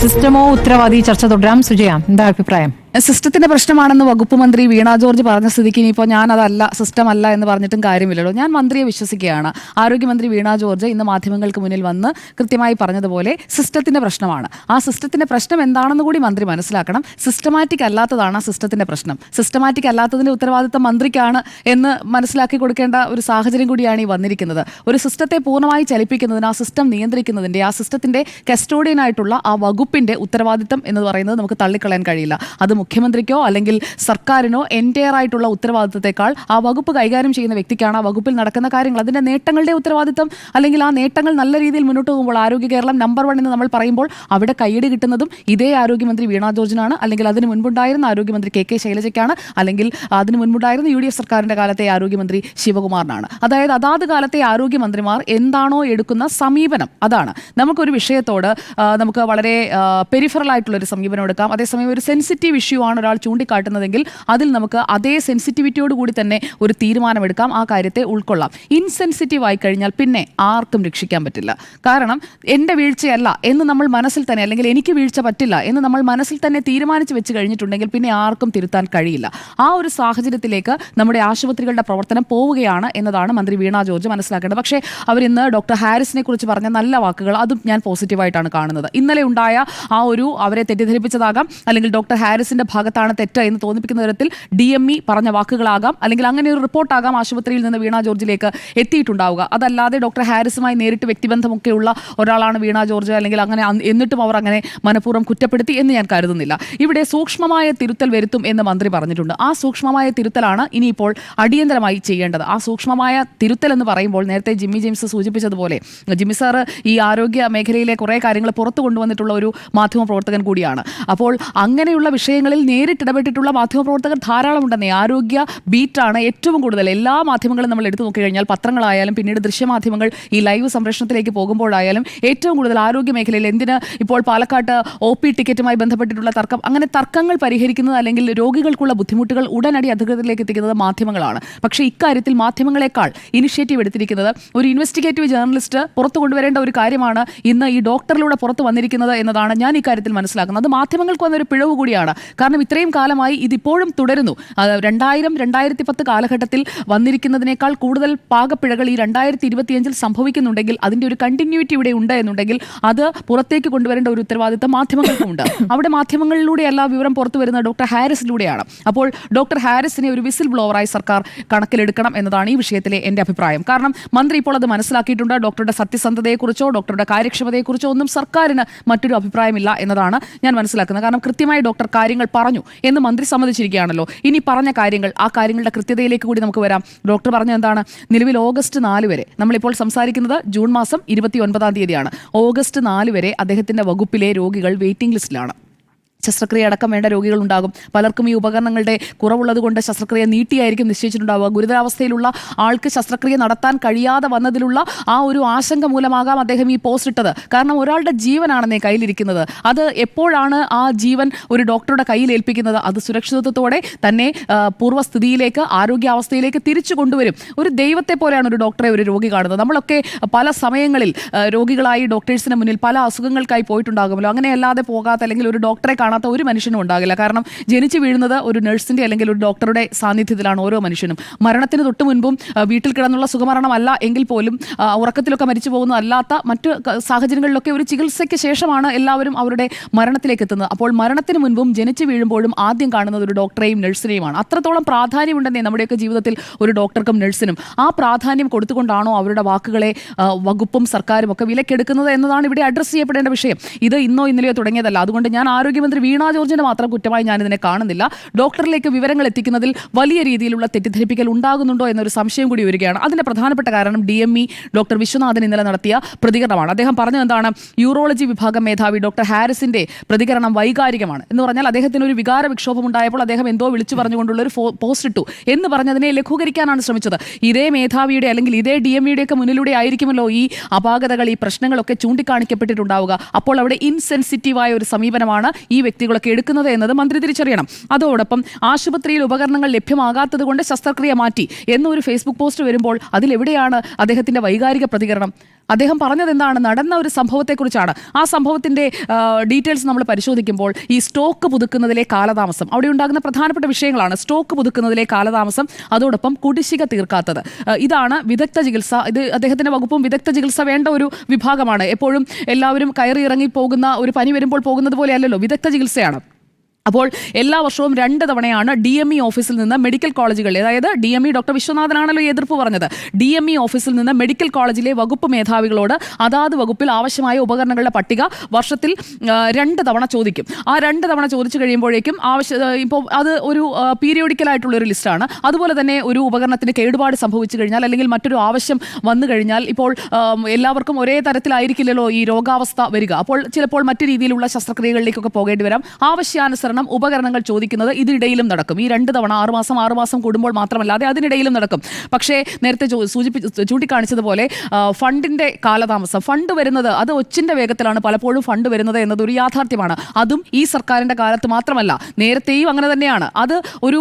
സിസ്റ്റമോ ഉത്തരവാദി ചർച്ച തുടരാം. സുജയ എന്താ അഭിപ്രായം? സിസ്റ്റത്തിന്റെ പ്രശ്നമാണെന്ന് വകുപ്പ് മന്ത്രി വീണ ജോർജ് പറഞ്ഞ സ്ഥിതിക്ക് ഇനിയിപ്പോൾ ഞാൻ അതല്ല സിസ്റ്റം അല്ല എന്ന് പറഞ്ഞിട്ടും കാര്യമില്ലല്ലോ. ഞാൻ മന്ത്രിയെ വിശ്വസിക്കുകയാണ്. ആരോഗ്യമന്ത്രി വീണ ജോർജ് ഇന്ന് മാധ്യമങ്ങൾക്ക് മുന്നിൽ വന്ന് കൃത്യമായി പറഞ്ഞതുപോലെ സിസ്റ്റത്തിന്റെ പ്രശ്നമാണ്. ആ സിസ്റ്റത്തിന്റെ പ്രശ്നം എന്താണെന്ന് കൂടി മന്ത്രി മനസ്സിലാക്കണം. സിസ്റ്റമാറ്റിക് അല്ലാത്തതാണ് ആ സിസ്റ്റത്തിന്റെ പ്രശ്നം. സിസ്റ്റമാറ്റിക് അല്ലാത്തതിന്റെ ഉത്തരവാദിത്തം മന്ത്രിക്കാണ് എന്ന് മനസ്സിലാക്കി കൊടുക്കേണ്ട ഒരു സാഹചര്യം കൂടിയാണ് ഈ വന്നിരിക്കുന്നത്. ഒരു സിസ്റ്റത്തെ പൂർണമായി ചലിപ്പിക്കുന്നതിന് ആ സിസ്റ്റം നിയന്ത്രിക്കുന്നതിന്റെ ആ സിസ്റ്റത്തിന്റെ കസ്റ്റോഡിയനായിട്ടുള്ള ആ വകുപ്പിന്റെ ഉത്തരവാദിത്തം എന്ന് പറയുന്നത് നമുക്ക് തള്ളിക്കളയാൻ കഴിയില്ല. അത് മുഖ്യമന്ത്രിക്കോ അല്ലെങ്കിൽ സർക്കാരിനോ എന്റയർ ആയിട്ടുള്ള ഉത്തരവാദിത്തത്തെക്കാൾ ആ വകുപ്പ് കൈകാര്യം ചെയ്യുന്ന വ്യക്തിക്കാണ് ആ വകുപ്പിൽ നടക്കുന്ന കാര്യങ്ങൾ. അതിന്റെ നേട്ടങ്ങളുടെ ഉത്തരവാദിത്തം അല്ലെങ്കിൽ ആ നേട്ടങ്ങൾ നല്ല രീതിയിൽ മുന്നോട്ട് പോകുമ്പോൾ ആരോഗ്യ കേരളം നമ്പർ വൺ എന്ന് നമ്മൾ പറയുമ്പോൾ അവിടെ കൈയടി കിട്ടുന്നതും ഇതേ ആരോഗ്യമന്ത്രി വീണ ജോർജിനാണ്. അല്ലെങ്കിൽ അതിന് മുൻപുണ്ടായിരുന്ന ആരോഗ്യമന്ത്രി കെ കെ ശൈലജയ്ക്കാണ്. അല്ലെങ്കിൽ അതിന് മുൻപുണ്ടായിരുന്ന യു ഡി എഫ് സർക്കാരിന്റെ കാലത്തെ ആരോഗ്യമന്ത്രി ശിവകുമാറിനാണ്. അതായത് അതാത് കാലത്തെ ആരോഗ്യമന്ത്രിമാർ എന്താണോ എടുക്കുന്ന സമീപനം അതാണ്. നമുക്കൊരു വിഷയത്തോട് നമുക്ക് വളരെ പെരിഫറൽ ആയിട്ടുള്ള ഒരു സമീപനം എടുക്കാം. അതേസമയം ഒരു സെൻസിറ്റീവ് ആണ് ഒരാൾ ചൂണ്ടിക്കാട്ടുന്നതെങ്കിൽ അതിൽ നമുക്ക് അതേ സെൻസിറ്റിവിറ്റിയോട് കൂടി തന്നെ ഒരു തീരുമാനമെടുക്കാം. ആ കാര്യത്തെ ഉൾക്കൊള്ളാം. ഇൻസെൻസിറ്റീവ് ആയി കഴിഞ്ഞാൽ പിന്നെ ആർക്കും രക്ഷിക്കാൻ പറ്റില്ല. കാരണം എന്റെ വീഴ്ചയല്ല എന്ന് നമ്മൾ മനസ്സിൽ തന്നെ അല്ലെങ്കിൽ എനിക്ക് വീഴ്ച പറ്റില്ല എന്ന് നമ്മൾ മനസ്സിൽ തന്നെ തീരുമാനിച്ച് വെച്ച് കഴിഞ്ഞിട്ടുണ്ടെങ്കിൽ പിന്നെ ആർക്കും തിരുത്താൻ കഴിയില്ല. ആ ഒരു സാഹചര്യത്തിലേക്ക് നമ്മുടെ ആശുപത്രികളുടെ പ്രവർത്തനം പോവുകയാണ് എന്നതാണ് മന്ത്രി വീണ ജോർജ് മനസ്സിലാക്കേണ്ടത്. പക്ഷേ അവരിന്ന് ഡോക്ടർ ഹാരിസിനെ കുറിച്ച് പറഞ്ഞ നല്ല വാക്കുകൾ അതും ഞാൻ പോസിറ്റീവായിട്ടാണ് കാണുന്നത്. ഇന്നലെ ഉണ്ടായ ആ ഒരു അവരെ തെറ്റിദ്ധരിപ്പിച്ചതാകാം അല്ലെങ്കിൽ ഡോക്ടർ ഹാരിസിന്റെ ഭാഗത്താണ് തെറ്റ് എന്ന് തോന്നിപ്പിക്കുന്ന തരത്തിൽ ഡി എം ഇ പറഞ്ഞ വാക്കുകളാകാം. അല്ലെങ്കിൽ അങ്ങനെ ഒരു റിപ്പോർട്ടാകാം ആശുപത്രിയിൽ നിന്ന് വീണ ജോർജിലേക്ക് എത്തിയിട്ടുണ്ടാവുക. അതല്ലാതെ ഡോക്ടർ ഹാരിസുമായി നേരിട്ട് വ്യക്തിബന്ധമൊക്കെയുള്ള ഒരാളാണ് വീണ ജോർജ്. അല്ലെങ്കിൽ അങ്ങനെ എന്നിട്ടും അവർ അങ്ങനെ മനഃപൂർവം കുറ്റപ്പെടുത്തി എന്ന് ഞാൻ കരുതുന്നില്ല. ഇവിടെ സൂക്ഷ്മമായ തിരുത്തൽ വരുത്തും എന്ന് മന്ത്രി പറഞ്ഞിട്ടുണ്ട്. ആ സൂക്ഷ്മമായ തിരുത്തലാണ് ഇനിയിപ്പോൾ അടിയന്തരമായി ചെയ്യേണ്ടത്. ആ സൂക്ഷ്മമായ തിരുത്തൽ എന്ന് പറയുമ്പോൾ നേരത്തെ ജിമ്മി ജെയിംസ് സൂചിപ്പിച്ചതുപോലെ ജിമ്മി സാർ ഈ ആരോഗ്യ മേഖലയിലെ കുറേ കാര്യങ്ങൾ പുറത്തു കൊണ്ടുവന്നിട്ടുള്ള ഒരു മാധ്യമ പ്രവർത്തകൻ കൂടിയാണ്. അപ്പോൾ അങ്ങനെയുള്ള വിഷയങ്ങളിൽ നേരിട്ടിടപെട്ടിട്ടുള്ള മാധ്യമപ്രവർത്തകർ ധാരാളം ഉണ്ടെന്നേ. ആരോഗ്യ ബീറ്റാണ് ഏറ്റവും കൂടുതൽ. എല്ലാ മാധ്യമങ്ങളും നമ്മൾ എടുത്തു നോക്കിക്കഴിഞ്ഞാൽ പത്രങ്ങളായാലും പിന്നീട് ദൃശ്യമാധ്യമങ്ങൾ ഈ ലൈവ് സംപ്രേഷണത്തിലേക്ക് പോകുമ്പോഴായാലും ഏറ്റവും കൂടുതൽ ആരോഗ്യ മേഖലയിൽ എന്തിന് ഇപ്പോൾ പാലക്കാട്ട് ഒ പി ടിക്കറ്റുമായി ബന്ധപ്പെട്ടിട്ടുള്ള തർക്കം? അങ്ങനെ തർക്കങ്ങൾ പരിഹരിക്കുന്നത് അല്ലെങ്കിൽ രോഗികൾക്കുള്ള ബുദ്ധിമുട്ടുകൾ ഉടനടി അധികൃതരിലേക്ക് എത്തിക്കുന്നത് മാധ്യമങ്ങളാണ്. പക്ഷേ ഇക്കാര്യത്തിൽ മാധ്യമങ്ങളെക്കാൾ ഇനിഷ്യേറ്റീവ് എടുത്തിരിക്കുന്നത് ഒരു ഇൻവെസ്റ്റിഗേറ്റീവ് ജേർണലിസ്റ്റ് പുറത്തു കൊണ്ടുവരേണ്ട ഒരു കാര്യമാണ് ഇന്ന് ഈ ഡോക്ടറിലൂടെ പുറത്തു വന്നിരിക്കുന്നത് എന്നതാണ് ഞാൻ ഇക്കാര്യത്തിൽ മനസ്സിലാക്കുന്നത്. അത് മാധ്യമങ്ങൾക്ക് വന്നൊരു പിഴവ് കൂടിയാണ്. കാരണം ഇത്രയും കാലമായി ഇതിപ്പോഴും തുടരുന്നു. രണ്ടായിരം രണ്ടായിരത്തി പത്ത് കാലഘട്ടത്തിൽ വന്നിരിക്കുന്നതിനേക്കാൾ കൂടുതൽ പാകപ്പിഴകൾ ഈ രണ്ടായിരത്തി ഇരുപത്തിയഞ്ചിൽ സംഭവിക്കുന്നുണ്ടെങ്കിൽ അതിന്റെ ഒരു കണ്ടിന്യൂറ്റി ഇവിടെ ഉണ്ട് എന്നുണ്ടെങ്കിൽ അത് പുറത്തേക്ക് കൊണ്ടുവരേണ്ട ഒരു ഉത്തരവാദിത്തം മാധ്യമങ്ങൾക്കുമുണ്ട് അവിടെ മാധ്യമങ്ങളിലൂടെയല്ല വിവരം പുറത്തു വരുന്നത് ഡോക്ടർ ഹാരിസിലൂടെയാണ്. അപ്പോൾ ഡോക്ടർ ഹാരിസിനെ ഒരു വിസിൽ ബ്ലോവറായി സർക്കാർ കണക്കിലെടുക്കണം എന്നതാണ് ഈ വിഷയത്തിലെ എന്റെ അഭിപ്രായം. കാരണം മന്ത്രി ഇപ്പോൾ അത് മനസ്സിലാക്കിയിട്ടുണ്ട്? ഡോക്ടറുടെ സത്യസന്ധതയെക്കുറിച്ചോ ഡോക്ടറുടെ കാര്യക്ഷമതയെക്കുറിച്ചോ ഒന്നും സർക്കാരിന് മറ്റൊരു അഭിപ്രായമില്ല എന്നതാണ് ഞാൻ മനസ്സിലാക്കുന്നത്. കാരണം കൃത്യമായി ഡോക്ടർ കാര്യങ്ങൾ പറഞ്ഞു എന്ന് മന്ത്രി സമ്മതിച്ചിരിക്കുകയാണല്ലോ. ഇനി പറഞ്ഞ കാര്യങ്ങൾ ആ കാര്യങ്ങളുടെ കൃത്യതയിലേക്ക് കൂടി നമുക്ക് വരാം. ഡോക്ടർ പറഞ്ഞ എന്താണ്? നിലവിൽ ഓഗസ്റ്റ് നാല് വരെ നമ്മളിപ്പോൾ സംസാരിക്കുന്നത് ജൂൺ മാസം ഇരുപത്തി ഒൻപതാം തീയതിയാണ്. ഓഗസ്റ്റ് നാല് വരെ അദ്ദേഹത്തിന്റെ വകുപ്പിലെ രോഗികൾ വെയിറ്റിംഗ് ലിസ്റ്റിലാണ്. ശസ്ത്രക്രിയ അടക്കം വേണ്ട രോഗികൾ ഉണ്ടാകും പലർക്കും ഈ ഉപകരണങ്ങളുടെ കുറവുള്ളത് കൊണ്ട് ശസ്ത്രക്രിയ നീട്ടിയായിരിക്കും നിശ്ചയിച്ചിട്ടുണ്ടാവുക. ഗുരുതരാവസ്ഥയിലുള്ള ആൾക്ക് ശസ്ത്രക്രിയ നടത്താൻ കഴിയാതെ വന്നതിലുള്ള ആ ഒരു ആശങ്ക മൂലമാകാം അദ്ദേഹം ഈ പോസ്റ്റ് ഇട്ടത്. കാരണം ഒരാളുടെ ജീവനാണെന്നേ കയ്യിലിരിക്കുന്നത്. അത് എപ്പോഴാണ് ആ ജീവൻ ഒരു ഡോക്ടറുടെ കയ്യിൽ ഏൽപ്പിക്കുന്നത്? അത് സുരക്ഷിതത്വത്തോടെ തന്നെ പൂർവസ്ഥിതിയിലേക്ക് ആരോഗ്യാവസ്ഥയിലേക്ക് തിരിച്ചു കൊണ്ടുവരും. ഒരു ദൈവത്തെ പോലെയാണ് ഒരു ഡോക്ടറെ ഒരു രോഗി കാണുന്നത്. നമ്മളൊക്കെ പല സമയങ്ങളിൽ രോഗികളായി ഡോക്ടേഴ്സിന് മുന്നിൽ പല അസുഖങ്ങൾക്കായി പോയിട്ടുണ്ടാകുമല്ലോ. അങ്ങനെയല്ലാതെ പോകാത്ത അല്ലെങ്കിൽ ഒരു ഡോക്ടറെ കാണാത്ത ഒരു മനുഷ്യനും ഉണ്ടാകില്ല. കാരണം ജനിച്ചു വീഴുന്നത് ഒരു നഴ്സിന്റെ അല്ലെങ്കിൽ ഒരു ഡോക്ടറുടെ സാന്നിധ്യത്തിലാണ് ഓരോ മനുഷ്യനും. മരണത്തിന് തൊട്ട് മുൻപും വീട്ടിൽ കിടന്നുള്ള സുഖമരണമല്ല എങ്കിൽ പോലും ഉറക്കത്തിലൊക്കെ മരിച്ചു പോകുന്നതല്ലാത്ത മറ്റ് സാഹചര്യങ്ങളിലൊക്കെ ഒരു ചികിത്സയ്ക്ക് ശേഷമാണ് എല്ലാവരും അവരുടെ മരണത്തിലേക്ക് എത്തുന്നത്. അപ്പോൾ മരണത്തിന് മുൻപും ജനിച്ചു വീഴുമ്പോഴും ആദ്യം കാണുന്നത് ഒരു ഡോക്ടറെയും നഴ്സിനെയുമാണ്. അത്രത്തോളം പ്രാധാന്യമുണ്ടെന്നേ നമ്മുടെയൊക്കെ ജീവിതത്തിൽ ഒരു ഡോക്ടർക്കും നഴ്സിനും. ആ പ്രാധാന്യം കൊടുത്തുകൊണ്ടാണോ അവരുടെ വാക്കുകളെ വകുപ്പും സർക്കാരും ഒക്കെ വിലക്കെടുക്കുന്നത് എന്നതാണ് ഇവിടെ അഡ്രസ്സ് ചെയ്യപ്പെടേണ്ട വിഷയം. ഇത് ഇന്നോ ഇന്നലെയോ തുടങ്ങിയതല്ല. അതുകൊണ്ട് ഞാൻ ആരോഗ്യമന്ത്രി വീണ ജോർജിനെ മാത്രം കുറ്റമായി ഞാൻ ഇതിനെ കാണുന്നില്ല. ഡോക്ടറിലേക്ക് വിവരങ്ങൾ എത്തിക്കുന്നതിൽ വലിയ രീതിയിലുള്ള തെറ്റിദ്ധരിപ്പിക്കൽ ഉണ്ടാകുന്നുണ്ടോ എന്നൊരു സംശയം കൂടി വരികയാണ് അതിന്റെ പ്രധാനപ്പെട്ട കാരണം D M E doctor Viswanathan ഇന്നലെ നടത്തിയ പ്രതികരണമാണ്. അദ്ദേഹം പറഞ്ഞത് എന്താണ്? യൂറോളജി വിഭാഗം മേധാവി ഡോക്ടർ ഹാരിസിന്റെ പ്രതികരണം വൈകാരികമാണ്. എന്ന് പറഞ്ഞാൽ അദ്ദേഹത്തിന് ഒരു വികാര വിക്ഷോഭം ഉണ്ടായപ്പോൾ അദ്ദേഹം എന്തോ വിളിച്ചു പറഞ്ഞുകൊണ്ടുള്ള ഒരു പോസ്റ്റ് ഇട്ടു. എന്ന് പറഞ്ഞതിനെ ലഘൂകരിക്കാനാണ് ശ്രമിച്ചത്. ഇതേ മേധാവിയുടെ അല്ലെങ്കിൽ ഇതേ ഡി എം ഇയുടെ ഒക്കെ മുന്നിലൂടെ ആയിരിക്കുമല്ലോ ഈ അപാകതകൾ ഈ പ്രശ്നങ്ങളൊക്കെ ചൂണ്ടിക്കാണിക്കപ്പെട്ടിട്ടുണ്ടാവുക. അപ്പോൾ അവിടെ ഇൻസെൻസിറ്റീവായ ഒരു സമീപനമാണ് ഈ വ്യക്തികളൊക്കെ എടുക്കുന്നത് എന്നത് മന്ത്രി തിരിച്ചറിയണം. അതോടൊപ്പം ആശുപത്രിയിൽ ഉപകരണങ്ങൾ ലഭ്യമാകാത്തത് കൊണ്ട് ശസ്ത്രക്രിയ മാറ്റി എന്നൊരു ഫേസ്ബുക്ക് പോസ്റ്റ് വരുമ്പോൾ അതിലെവിടെയാണ് അദ്ദേഹത്തിന്റെ വൈകാരിക പ്രതികരണം? അദ്ദേഹം പറഞ്ഞത് എന്താണ്? നടന്ന ഒരു സംഭവത്തെക്കുറിച്ചാണ്. ആ സംഭവത്തിന്റെ ഡീറ്റെയിൽസ് നമ്മൾ പരിശോധിക്കുമ്പോൾ ഈ സ്റ്റോക്ക് പുതുക്കുന്നതിലെ കാലതാമസം അവിടെ ഉണ്ടാകുന്ന പ്രധാനപ്പെട്ട വിഷയങ്ങളാണ് സ്റ്റോക്ക് പുതുക്കുന്നതിലെ കാലതാമസം അതോടൊപ്പം കുടിശ്ശിക തീർക്കാത്തത്. ഇതാണ് വിദഗ്ധ ചികിത്സ. ഇത് അദ്ദേഹത്തിന്റെ വകുപ്പും വിദഗ്ധ ചികിത്സ വേണ്ട ഒരു വിഭാഗമാണ്. എപ്പോഴും എല്ലാവരും കയറി ഇറങ്ങി പോകുന്ന ഒരു പനി വരുമ്പോൾ പോകുന്നത് പോലെയല്ലല്ലോ വിദഗ്ധ ചികിത്സയാണ്. അപ്പോൾ എല്ലാ വർഷവും രണ്ട് തവണയാണ് ഡി എം ഇ ഓഫീസിൽ നിന്ന് മെഡിക്കൽ കോളേജുകളിൽ അതായത് ഡി എം ഇ ഡോക്ടർ വിശ്വനാഥനാണല്ലോ എതിർപ്പ് പറഞ്ഞത്. ഡി എം ഇ ഓഫീസിൽ നിന്ന് മെഡിക്കൽ കോളേജിലെ വകുപ്പ് മേധാവികളോട് അതാത് വകുപ്പിൽ ആവശ്യമായ ഉപകരണങ്ങളുടെ പട്ടിക വർഷത്തിൽ രണ്ട് തവണ ചോദിക്കും. ആ രണ്ട് തവണ ചോദിച്ചു കഴിയുമ്പോഴേക്കും ആവശ്യ ഇപ്പോൾ അത് ഒരു പീരിയോഡിക്കൽ ആയിട്ടുള്ള ഒരു ലിസ്റ്റാണ്. അതുപോലെ തന്നെ ഒരു ഉപകരണത്തിന് കേടുപാട് സംഭവിച്ചു കഴിഞ്ഞാൽ അല്ലെങ്കിൽ മറ്റൊരു ആവശ്യം വന്നു കഴിഞ്ഞാൽ ഇപ്പോൾ എല്ലാവർക്കും ഒരേ തരത്തിലായിരിക്കില്ലല്ലോ ഈ രോഗാവസ്ഥ വരിക. അപ്പോൾ ചിലപ്പോൾ മറ്റു രീതിയിലുള്ള ശസ്ത്രക്രിയകളിലേക്കൊക്കെ പോകേണ്ടി വരാം. ആവശ്യാനുസരണം ഉപകരണങ്ങൾ ചോദിക്കുന്നത് ഇതിനിടയിലും നടക്കും. ഈ രണ്ട് തവണ ആറുമാസം ആറുമാസം കൂടുമ്പോൾ മാത്രമല്ലാതെ അതിനിടയിലും നടക്കും. പക്ഷേ നേരത്തെ സൂചിപ്പി ചൂണ്ടിക്കാണിച്ചതുപോലെ ഫണ്ടിന്റെ കാലതാമസം ഫണ്ട് വരുന്നത് അത് ഒച്ചിന്റെ വേഗത്തിലാണ് പലപ്പോഴും ഫണ്ട് വരുന്നത് എന്നത് ഒരു യാഥാർത്ഥ്യമാണ്. അതും ഈ സർക്കാരിന്റെ കാലത്ത് മാത്രമല്ല നേരത്തെയും അങ്ങനെ തന്നെയാണ്. അത് ഒരു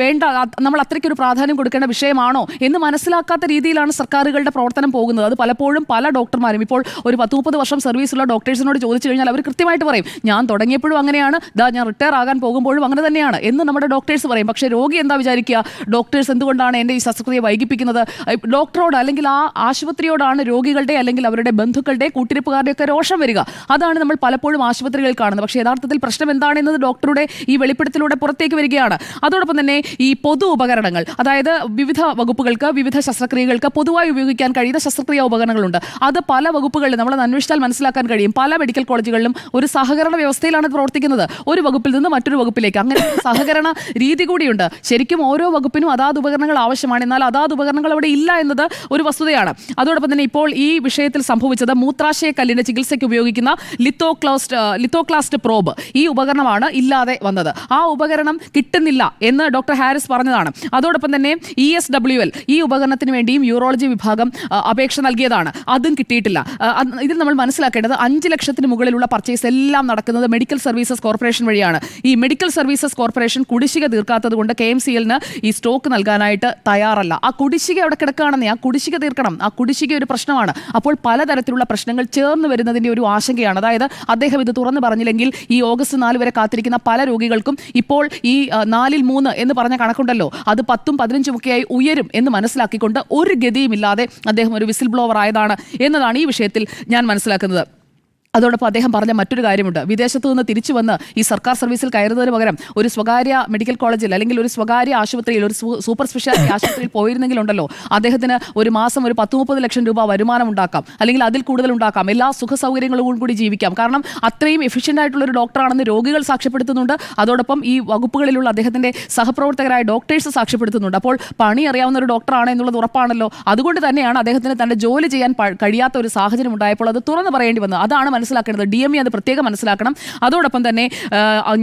വേണ്ട നമ്മൾ അത്രയ്ക്കൊരു പ്രാധാന്യം കൊടുക്കേണ്ട വിഷയമാണോ എന്ന് മനസ്സിലാക്കാത്ത രീതിയിലാണ് സർക്കാരുകളുടെ പ്രവർത്തനം പോകുന്നത്. അത് പലപ്പോഴും പല ഡോക്ടർമാരും ഇപ്പോൾ ഒരു പത്ത് മുപ്പത് വർഷം സർവീസുള്ള ഡോക്ടേഴ്സിനോട് ചോദിച്ചു കഴിഞ്ഞാൽ അവർ കൃത്യമായിട്ട് പറയും ഞാൻ തുടങ്ങിയപ്പോഴും അങ്ങനെയാണ്. ദാ ഞാൻ റിട്ടയർ ആകാൻ പോകുമ്പോഴും അങ്ങനെ തന്നെയാണ്. എന്ന് നമ്മുടെ ഡോക്ടേഴ്സ് പറയും. പക്ഷേ രോഗി എന്താ വിചാരിക്കുക? ഡോക്ടേഴ്സ് എന്തുകൊണ്ടാണ് എന്റെ ഈ ശസ്ത്രക്രിയ വൈകിപ്പിക്കുന്നത്? ഡോക്ടറോട് അല്ലെങ്കിൽ ആ ആശുപത്രിയോടാണ് രോഗികളുടെ അല്ലെങ്കിൽ അവരുടെ ബന്ധുക്കളുടെ കൂട്ടിരിപ്പുകാരുടെ ഒക്കെ രോഷം വരിക. അതാണ് നമ്മൾ പലപ്പോഴും ആശുപത്രികളിൽ കാണുന്നത്. പക്ഷേ യഥാർത്ഥത്തിൽ പ്രശ്നം എന്താണെന്നത് ഡോക്ടറുടെ ഈ വെളിപ്പെടുത്തലൂടെ പുറത്തേക്ക് വരികയാണ്. അതോടൊപ്പം തന്നെ ഈ പൊതു ഉപകരണങ്ങൾ അതായത് വിവിധ വകുപ്പുകൾക്ക് വിവിധ ശസ്ത്രക്രിയകൾക്ക് പൊതുവായി ഉപയോഗിക്കാൻ കഴിയുന്ന ശസ്ത്രക്രിയാ ഉപകരണങ്ങളുണ്ട്. അത് പല വകുപ്പുകളിലും നമ്മൾ അന്വേഷിച്ചാൽ മനസ്സിലാക്കാൻ കഴിയും. പല മെഡിക്കൽ കോളേജുകളിലും ഒരു സഹകരണ വ്യവസ്ഥയിലാണ് പ്രവർത്തിക്കുന്നത്. ഒരു വകുപ്പിൽ നിന്ന് മറ്റൊരു വകുപ്പിലേക്ക്. അങ്ങനെ സഹകരണ രീതി കൂടിയുണ്ട്. ശരിക്കും ഓരോ വകുപ്പിനും അതാത് ഉപകരണങ്ങൾ ആവശ്യമാണ്. എന്നാൽ അതാത് ഉപകരണങ്ങൾ അവിടെ ഇല്ല എന്നത് ഒരു വസ്തുതയാണ്. അതോടൊപ്പം തന്നെ ഇപ്പോൾ ഈ വിഷയത്തിൽ സംഭവിച്ചത് മൂത്രാശയ കല്ലിന്റെ ചികിത്സയ്ക്ക് ഉപയോഗിക്കുന്ന ലിത്തോക്ലാസ്റ്റ് ലിത്തോക്ലാസ്റ്റ് പ്രോബ് ഈ ഉപകരണമാണ് ഇല്ലാതെ വന്നത്. ആ ഉപകരണം കിട്ടുന്നില്ല എന്ന് ഡോക്ടർ ഹാരിസ് പറഞ്ഞതാണ്. അതോടൊപ്പം തന്നെ ഇ എസ് ഡബ്ല്യു എൽ ഈ ഉപകരണത്തിന് വേണ്ടിയും യൂറോളജി വിഭാഗം അപേക്ഷ നൽകിയതാണ്. അതും കിട്ടിയിട്ടില്ല. ഇതിൽ നമ്മൾ മനസ്സിലാക്കേണ്ടത് അഞ്ച് ലക്ഷത്തിന് മുകളിലുള്ള പർച്ചേസ് എല്ലാം നടക്കുന്നത് മെഡിക്കൽ സർവീസസ് കോർപ്പറേഷൻ വഴിയാണ്. ഈ മെഡിക്കൽ സർവീസസ് കോർപ്പറേഷൻ കുടിശ്ശിക തീർക്കാത്തത് കൊണ്ട് കെ എം സി എല്ലിന് ഈ സ്റ്റോക്ക് നൽകാനായിട്ട് തയ്യാറല്ല. ആ കുടിശ്ശിക അവിടെ കിടക്കുകയാണെന്ന് ആ കുടിശ്ശിക തീർക്കണം. ആ കുടിശ്ശിക ഒരു പ്രശ്നമാണ്. അപ്പോൾ പലതരത്തിലുള്ള പ്രശ്നങ്ങൾ ചേർന്ന് വരുന്നതിന്റെ ഒരു ആശങ്കയാണ്. അതായത് അദ്ദേഹം ഇത് തുറന്നു പറഞ്ഞില്ലെങ്കിൽ ഈ ഓഗസ്റ്റ് നാല് വരെ കാത്തിരിക്കുന്ന പല രോഗികൾക്കും ഇപ്പോൾ ഈ നാലിൽ മൂന്ന് എന്ന് പറഞ്ഞ കണക്കുണ്ടല്ലോ. അത് പത്തും പതിനഞ്ചും ഒക്കെയായി ഉയരും എന്ന് മനസ്സിലാക്കിക്കൊണ്ട് ഒരു ഗതിയുമില്ലാതെ അദ്ദേഹം ഒരു വിസിൽ ബ്ലോവർ ആയതാണ് എന്നതാണ് ഈ വിഷയത്തിൽ ഞാൻ മനസ്സിലാക്കുന്നത്. അതോടൊപ്പം അദ്ദേഹം പറഞ്ഞ മറ്റൊരു കാര്യമുണ്ട്. വിദേശത്തു നിന്ന് തിരിച്ചു വന്ന് ഈ സർക്കാർ സർവീസിൽ കയറുന്നതിന് പകരം ഒരു സ്വകാര്യ മെഡിക്കൽ കോളേജിൽ അല്ലെങ്കിൽ ഒരു സ്വകാര്യ ആശുപത്രിയിൽ ഒരു സൂപ്പർ സ്പെഷ്യാലിറ്റി ആശുപത്രിയിൽ പോയിരുന്നെങ്കിലുണ്ടല്ലോ അദ്ദേഹത്തിന് ഒരു മാസം ഒരു പത്ത് മുപ്പത് ലക്ഷം രൂപ വരുമാനം ഉണ്ടാക്കാം. അല്ലെങ്കിൽ അതിൽ കൂടുതൽ ഉണ്ടാക്കാം. എല്ലാ സുഖ സൗകര്യങ്ങളും കൂടി ജീവിക്കാം. കാരണം അത്രയും എഫിഷ്യന്റ് ആയിട്ടുള്ള ഒരു ഡോക്ടറാണെന്ന് രോഗികൾ സാക്ഷ്യപ്പെടുത്തുന്നുണ്ട്. അതോടൊപ്പം ഈ വകുപ്പുകളിലുള്ള അദ്ദേഹത്തിന്റെ സഹപ്രവർത്തകരായ ഡോക്ടേഴ്സ് സാക്ഷ്യപ്പെടുത്തുന്നുണ്ട്. അപ്പോൾ പണി അറിയാവുന്ന ഒരു ഡോക്ടറാണ് എന്നുള്ളത് ഉറപ്പാണല്ലോ. അതുകൊണ്ട് തന്നെയാണ് അദ്ദേഹത്തിന് തന്റെ ജോലി ചെയ്യാൻ കഴിയാത്ത ഒരു സാഹചര്യം ഉണ്ടായപ്പോൾ അത് തുറന്നു പറയേണ്ടി വന്നത്. അതാണ് മനസ്സിലാക്കേണ്ടത്. ഡി എം ഇ അത് പ്രത്യേകം മനസ്സിലാക്കണം. അതോടൊപ്പം തന്നെ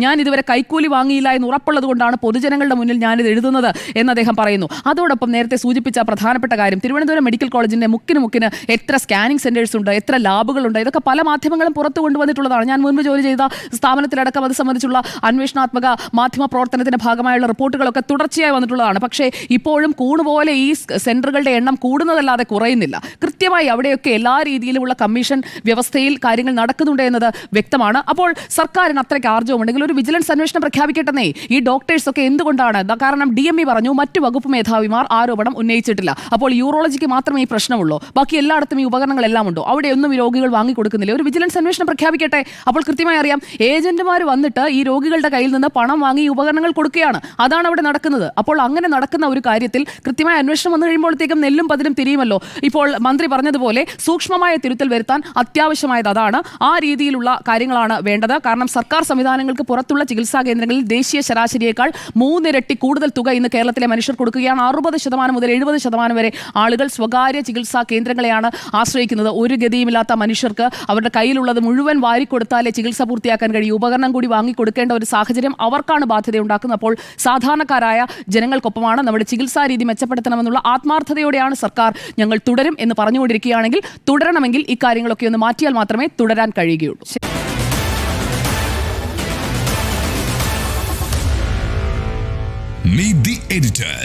ഞാൻ ഇതുവരെ കൈക്കൂലി വാങ്ങിയില്ല എന്ന് ഉറപ്പുള്ളത് കൊണ്ടാണ് പൊതുജനങ്ങളുടെ മുന്നിൽ ഞാനിത് എഴുതുന്നത് എന്ന് അദ്ദേഹം പറയുന്നു. അതോടൊപ്പം നേരത്തെ സൂചിപ്പിച്ച പ്രധാനപ്പെട്ട കാര്യം തിരുവനന്തപുരം മെഡിക്കൽ കോളേജിന്റെ മുക്കിന് മുക്കിന് എത്ര സ്കാനിങ് സെന്റേഴ്സ് ഉണ്ട് എത്ര ലാബുകളുണ്ട് ഇതൊക്കെ പല മാധ്യമങ്ങളും പുറത്തു കൊണ്ടുവന്നിട്ടുള്ളതാണ്. ഞാൻ മുൻപ് ജോലി ചെയ്ത സ്ഥാപനത്തിലടക്കം അത് സംബന്ധിച്ചുള്ള അന്വേഷണാത്മക മാധ്യമ പ്രവർത്തനത്തിന്റെ ഭാഗമായുള്ള റിപ്പോർട്ടുകളൊക്കെ തുടർച്ചയായി വന്നിട്ടുള്ളതാണ്. പക്ഷേ ഇപ്പോഴും കൂണുപോലെ ഈ സെന്ററുകളുടെ എണ്ണം കൂടുന്നതല്ലാതെ കുറയുന്നില്ല. കൃത്യമായി അവിടെയൊക്കെ എല്ലാ രീതിയിലുമുള്ള കമ്മീഷൻ വ്യവസ്ഥയിൽ കാര്യങ്ങൾ നടക്കുന്നുണ്ട് എന്നത് വ്യക്തമാണ്. അപ്പോൾ സർക്കാരിന് അത്രയ്ക്ക് ആർജവമുണ്ടെങ്കിൽ ഒരു വിജിലൻസ് അന്വേഷണം പ്രഖ്യാപിക്കട്ടെന്നേ. ഈ ഡോക്ടേഴ്സ് ഒക്കെ എന്തുകൊണ്ടാണ് കാരണം ഡി എം ഇ പറഞ്ഞു മറ്റു വകുപ്പ് മേധാവിമാർ ആരോപണം ഉന്നയിച്ചിട്ടില്ല. അപ്പോൾ യൂറോളജിക്ക് മാത്രമേ ഈ പ്രശ്നമുള്ളൂ. ബാക്കി എല്ലായിടത്തും ഈ ഉപകരണങ്ങളെല്ലാം ഉണ്ടോ അവിടെയൊന്നും ഈ രോഗികൾ വാങ്ങിക്കൊടുക്കുന്നില്ല. ഒരു വിജിലൻസ് അന്വേഷണം പ്രഖ്യാപിക്കട്ടെ. അപ്പോൾ കൃത്യമായി അറിയാം ഏജന്റുമാർ വന്നിട്ട് ഈ രോഗികളുടെ കയ്യിൽ നിന്ന് പണം വാങ്ങി ഈ ഉപകരണങ്ങൾ കൊടുക്കുകയാണ്. അതാണ് അവിടെ നടക്കുന്നത്. അപ്പോൾ അങ്ങനെ നടക്കുന്ന ഒരു കാര്യത്തിൽ കൃത്യമായ അന്വേഷണം വന്നു കഴിയുമ്പോഴത്തേക്കും നെല്ലും പതിലും തിരിയുമല്ലോ. ഇപ്പോൾ മന്ത്രി പറഞ്ഞതുപോലെ സൂക്ഷ്മമായ തിരുത്തൽ വരുത്താൻ അത്യാവശ്യമായത് അതാണ്. ആ രീതിയിലുള്ള കാര്യങ്ങളാണ് വേണ്ടത്. കാരണം സർക്കാർ സംവിധാനങ്ങൾക്ക് പുറത്തുള്ള ചികിത്സാ കേന്ദ്രങ്ങളിൽ ദേശീയ ശരാശരിയേക്കാൾ മൂന്നിരട്ടി കൂടുതൽ തുക ഇന്ന് കേരളത്തിലെ മനുഷ്യർ കൊടുക്കുകയാണ്. അറുപത് ശതമാനം മുതൽ എഴുപത് ശതമാനം വരെ ആളുകൾ സ്വകാര്യ ചികിത്സാ കേന്ദ്രങ്ങളെയാണ് ആശ്രയിക്കുന്നത്. ഒരു ഗതിയുമില്ലാത്ത മനുഷ്യർക്ക് അവരുടെ കയ്യിലുള്ളത് മുഴുവൻ വാരിക്കൊടുത്താലേ ചികിത്സ പൂർത്തിയാക്കാൻ കഴിയൂ. ഉപകരണം കൂടി വാങ്ങിക്കൊടുക്കേണ്ട ഒരു സാഹചര്യം അവർക്കാണ് ബാധ്യത ഉണ്ടാക്കുന്നത് അപ്പോൾ സാധാരണക്കാരായ ജനങ്ങൾക്കൊപ്പമാണ്. നമ്മുടെ ചികിത്സാ രീതി മെച്ചപ്പെടുത്തണമെന്നുള്ള ആത്മാർത്ഥതയോടെയാണ് സർക്കാർ ഞങ്ങൾ തുടരും എന്ന് പറഞ്ഞുകൊണ്ടിരിക്കുകയാണെങ്കിൽ തുടരണമെങ്കിൽ ഇക്കാര്യങ്ങളൊക്കെ ഒന്ന് മാറ്റിയാൽ മാത്രമേ തുടരാൻ കഴിയുകയുള്ളൂ Meet the editors.